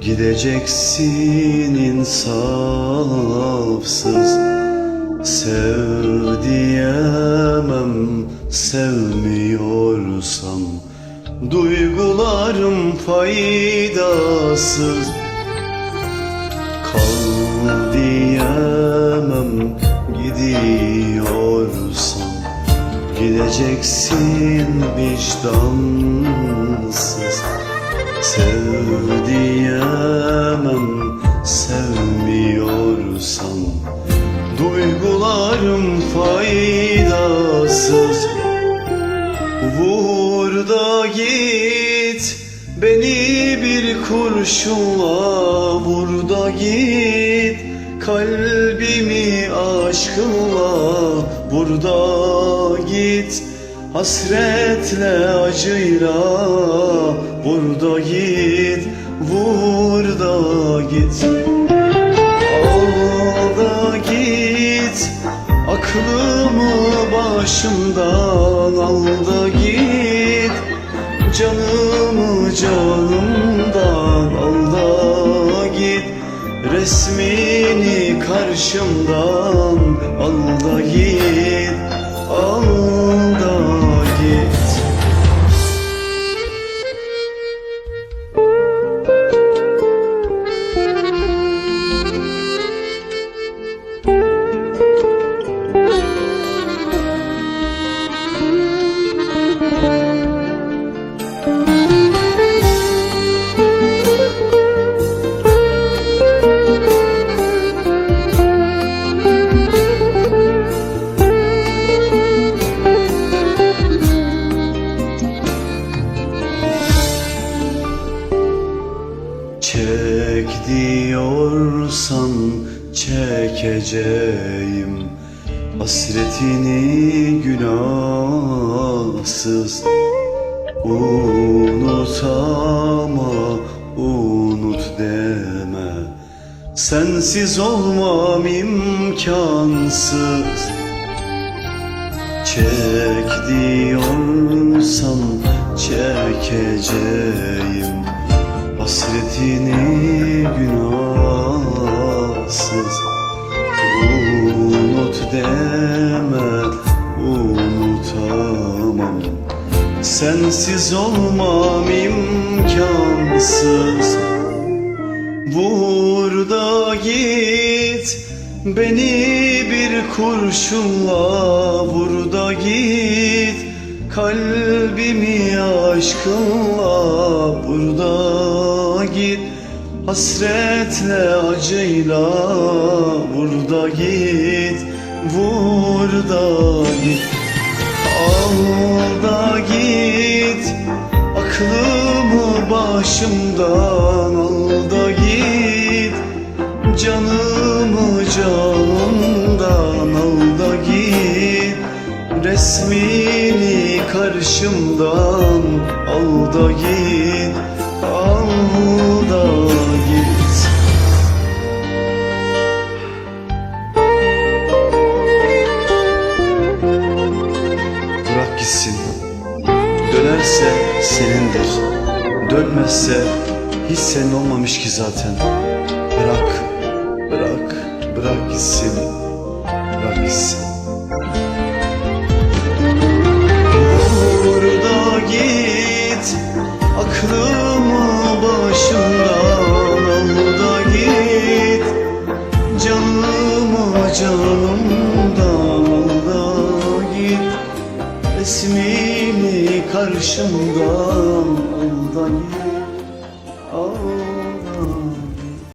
Gideceksin insafsız. Sev diyemem sevmiyorsam. Duygularım faydasız. Kal diyemem gidiyorsam. Gideceksin vicdansız Sev diyemem sevmiyorsan Duygularım faydasız. Vur da git Beni bir kurşunla Vur da git. Kalbimi aşkınla Vur da git. Hasretle acıyla Vur da git Vur da git. Al da git Aklımı başımdan al da git. Canımı canımdan al da git. Resmini karşımdan al da git çekeceğim. Hasretini günahsız Unut ama unut deme. Sensiz olmam imkansız. Çek diyorsan çekeceğim. Hasretini günahsız deme unutamam. Sensiz olmam imkansız. Vur da git Beni bir kurşunla Vur da git. Kalbimi aşkınla Vur da git. Hasretle acıyla Vur da git Vur da git. Al da git Aklımı başımdan al da git. Canımı canımdan al da git. Resmini karşımdan al da git gitsin. Dönerse senindir. Dönmezse hiç senin olmamış ki zaten. Bırak, bırak, bırak gitsin. Bırak gitsin. Burada git Aklımı resmini karşımdan aldayım Aldayım